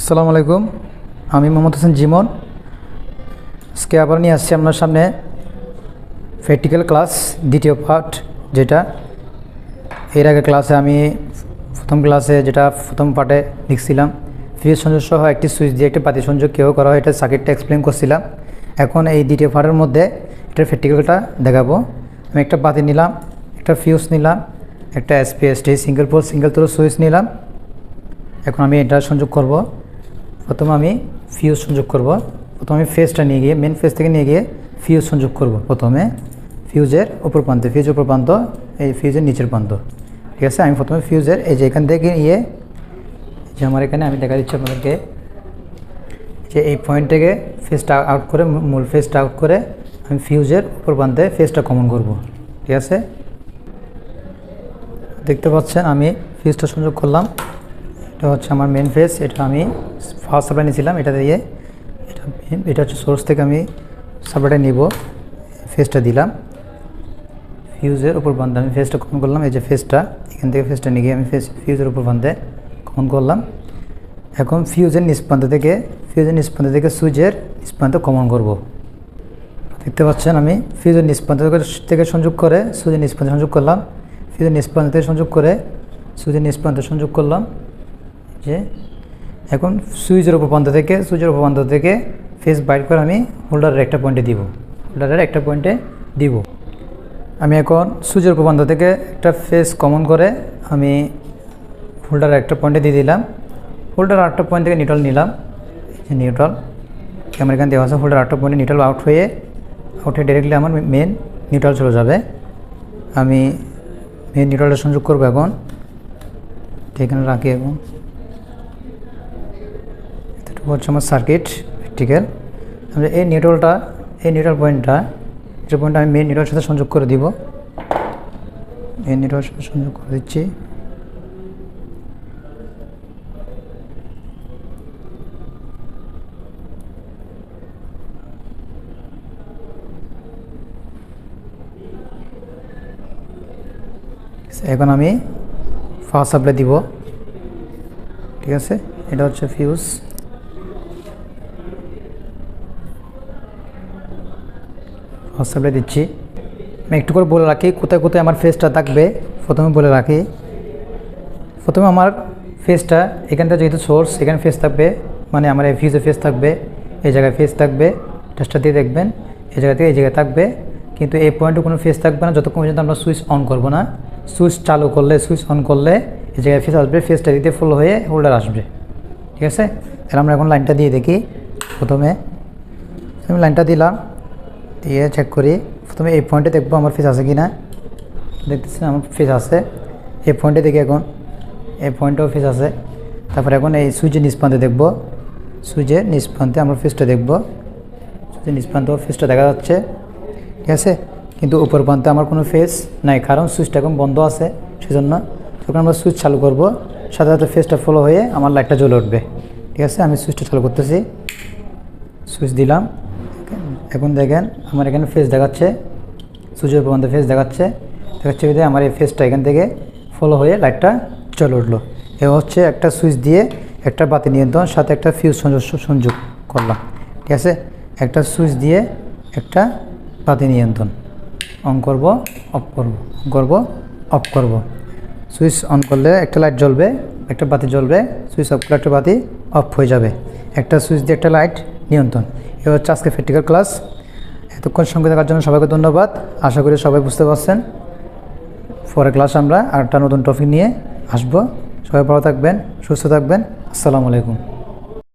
আসসালামু আলাইকুম। আমি মোহাম্মদ হোসেন জিমন। আজকে আবার নিয়ে আসছি আপনার সামনে প্র্যাকটিক্যাল ক্লাস দ্বিতীয় পার্ট যেটা। এর আগে ক্লাসে আমি প্রথম ক্লাসে যেটা প্রথম পার্টে লিখছিলাম ফ্রিজ সংযোগ সহ একটি সুইচ দিয়ে একটি পাতি সংযোগ কেউ করা হয়, এটা সার্কিটটা এক্সপ্লেন করছিলাম। এখন এই দ্বিতীয় পার্টের মধ্যে এটার প্র্যাকটিক্যালটা দেখাবো। আমি একটা পাতি নিলাম, একটা ফিউজ নিলাম, একটা SPST single pole single throw switch নিলাম। এখন আমি এটা সংযোগ করব। প্রথমে আমি ফিউজ সংযোগ করব। প্রথমে আমি ফেজটা নিয়ে গিয়ে মেন ফেজ থেকে নিয়ে গিয়ে ফিউজ সংযোগ করব। প্রথমে ফিউজের উপর প্রান্তে ফিউজের উপর প্রান্ত, এই ফিউজের নিচের প্রান্ত। ঠিক আছে? আমি প্রথমে ফিউজের এই যে এখান থেকে নিয়ে যে আমার এখানে, আমি দেখা দিচ্ছি আপনাদেরকে। যে এই পয়েন্ট থেকে ফেসটা আউট করে মূল ফেসটা আউট করে, আমি ফিউজের উপর প্রান্তে ফেসটা কমন করব। ঠিক আছে? দেখতে পাচ্ছেন, আমি ফিউজটা সংযোগ করলাম। এটা হচ্ছে আমার মেন ফেস এটা আমি ফার্স্ট সাপ্লাই নিয়েছিলাম, এটা দিয়ে এটা এটা হচ্ছে সোর্স থেকে আমি সাপ্লাইটা নিব ফেসটা দিলাম। ফিউজের উপর বান্ধে আমি ফেসটা কমন করলাম? এই যে ফেসটা এখান থেকে ফেসটা নিয়ে আমি ফেস ফিউজের উপর বান্ধে কমন করলাম? এখন ফিউজের নিষ্পান্ত থেকে ফিউজের নিষ্পান্ত থেকে সুইচের নিষ্পান্ত কমন করব। দেখতে পাচ্ছেন আমি ফিউজের নিষ্পান্ত থেকে সংযোগ করে সুইচের নিষ্পান্ত সংযোগ করলাম। ফিউজের নিষ্পান্ত থেকে সংযোগ করে সুইচের নিষ্পান্ত সংযোগ করলাম। যে এখন সুইচের উপর প্রান্ত থেকে, সুইচের উপর প্রান্ত থেকে ফেস বাইট করে আমি হোল্ডারের একটা পয়েন্টে দিব। হোল্ডারের একটা পয়েন্টে দিব। আমি এখন সুইচের উপর প্রান্ত থেকে একটা ফেস কমন করে আমি হোল্ডারের একটা পয়েন্টে দিয়ে দিলাম। হোল্ডার আটটা পয়েন্ট থেকে নিউট্রাল নিলাম। নিউট্রাল ক্যামেরা এখান দেওয়া আছে হোল্ডার আটটা পয়েন্টে নিউট্রাল আউট হয়ে আউট হয়ে ডাইরেক্টলি আমার মেন নিউট্রাল চলে যাবে। আমি মেন নিউট্রালটা সংযোগ করব এখন। এখানে রাখি এখন। হচ্ছে আমার সার্কিট প্র্যাকটিক্যাল আমি এই নিউট্রালটা এই নিউট্রাল পয়েন্টটা যে পয়েন্টটা আমি মেন নিউট্রালের সাথে সংযোগ করে দিব। মেন নিউট্রালের সাথে সংযোগ করে দিচ্ছি। এখন আমি ফার্স্ট সাপ্লাই দিব। ঠিক আছে? এটা হচ্ছে ফিউজ সাপ্লাই দিচ্ছি। আমি একটু করে বলে রাখি, কোথায় কোথায় আমার ফেসটা থাকবে, প্রথমে বলে রাখি। প্রথমে আমার ফেসটা এখানটা যেহেতু সোর্স এখানে ফেস থাকবে মানে আমার এই ফিউজে ফেস থাকবে, এই জায়গায় ফেস থাকবে টেস্টটা দিয়ে দেখবেন, এই জায়গা থেকে এই জায়গায় থাকবে। কিন্তু এই পয়েন্টে কোনো ফেস থাকবে না, যতক্ষণ পর্যন্ত আমরা সুইচ অন করব না। সুইচ চালু করলে সুইচ অন করলে এই জায়গায় ফেস আসবে ফেসটা দিতে ফুল হয়ে হোল্ডার আসবে। ঠিক আছে? তাহলে আমরা এখন লাইনটা দিয়ে দেখি, প্রথমে। আমি লাইনটা দিলাম। দিয়ে চেক করি। প্রথমে এই পয়েন্টে দেখব আমার ফেস আছে কি না দেখতেছি আমার ফেস আছে। এই পয়েন্টে দেখি এখন। এই পয়েন্টেও ফেস আছে। তারপরে এখন এই সুইচের নিষ্পান্তে দেখব। সুইচের নিষ্পান্তে আমরা ফেসটা দেখব। সুইচের নিষ্পান্তেও ফেসটা দেখা যাচ্ছে। ঠিক আছে? কিন্তু উপর প্রান্তে আমার কোনো ফেস নাই, কারণ সুইচটা এখন বন্ধ আছে সেজন্য। যখন আমরা সুইচ চালু করব, সাথে সাথে ফেসটা ফলো হয়ে আমার লাইটটা জ্বলে উঠবে। ঠিক আছে? আমি সুইচটা চালু করতেছি। সুইচ দিলাম। এখন দেখেন আমার এখানে ফেস দেখাচ্ছে সূর্যের পর্যন্ত ফেস দেখাচ্ছে দেখাচ্ছে বিধে আমার এই ফেসটা এখান থেকে ফলো হয়ে লাইটটা চলে উঠল। এ হচ্ছে একটা সুইচ দিয়ে একটা বাতি নিয়ন্ত্রণ, সাথে একটা ফিউজ সংযোগ করলাম। ঠিক আছে? একটা সুইচ দিয়ে একটা বাতি নিয়ন্ত্রণ। অন করব অফ করব অন করব অফ করব। সুইচ অন করলে একটা লাইট জ্বলবে, একটা বাতি জ্বলবে সুইচ অফ করলে একটা বাতি অফ হয়ে যাবে। একটা সুইচ দিয়ে একটা লাইট নিয়ন্ত্রণ। এ হচ্ছে আজকে প্র্যাকটিক্যাল ক্লাস এতক্ষণ সঙ্গে থাকার জন্য সবাইকে ধন্যবাদ। আশা করি সবাই বুঝতে পারছেন। পরে ক্লাস আমরা আরেকটা নতুন টপিক নিয়ে আসব। সবাই ভালো থাকবেন, সুস্থ থাকবেন। আসসালামু আলাইকুম।